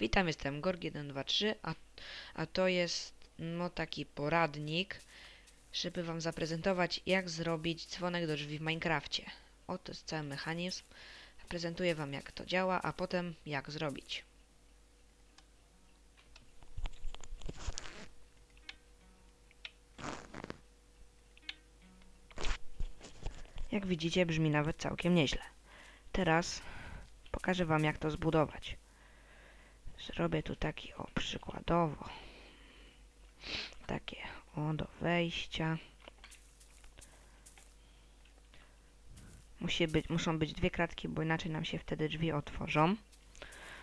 Witam, jestem Gorg123, a, a to jest no taki poradnik, żeby Wam zaprezentować jak zrobić dzwonek do drzwi w Minecrafcie. Oto jest cały mechanizm. Prezentuję Wam jak to działa, a potem jak zrobić. Jak widzicie brzmi nawet całkiem nieźle. Teraz pokażę Wam jak to zbudować. Zrobię tu taki o przykładowo takie o do wejścia. Musi być, muszą być dwie kratki, bo inaczej nam się wtedy drzwi otworzą.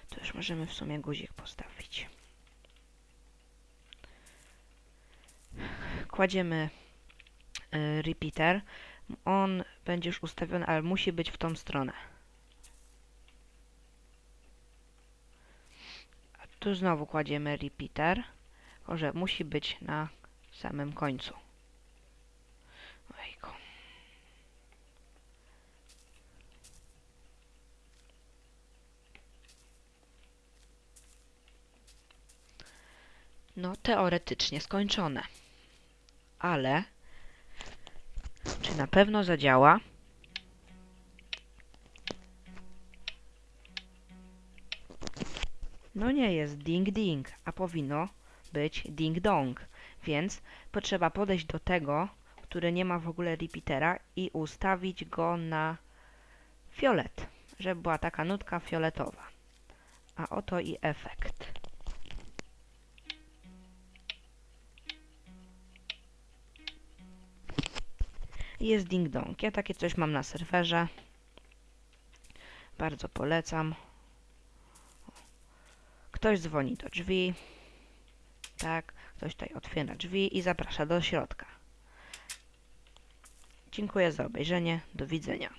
To już możemy w sumie guzik postawić. Kładziemy y, repeater. On będzie już ustawiony, ale musi być w tą stronę. Tu znowu kładziemy repeater, tylko że musi być na samym końcu. Ojku. No, teoretycznie skończone. Ale czy na pewno zadziała? No nie jest ding ding, a powinno być ding dong. Więc potrzeba podejść do tego, który nie ma w ogóle repeatera i ustawić go na fiolet, żeby była taka nutka fioletowa. A oto i efekt. Jest ding dong. Ja takie coś mam na serwerze. Bardzo polecam. Ktoś dzwoni do drzwi. Tak, ktoś tutaj otwiera drzwi i zaprasza do środka. Dziękuję za obejrzenie. Do widzenia.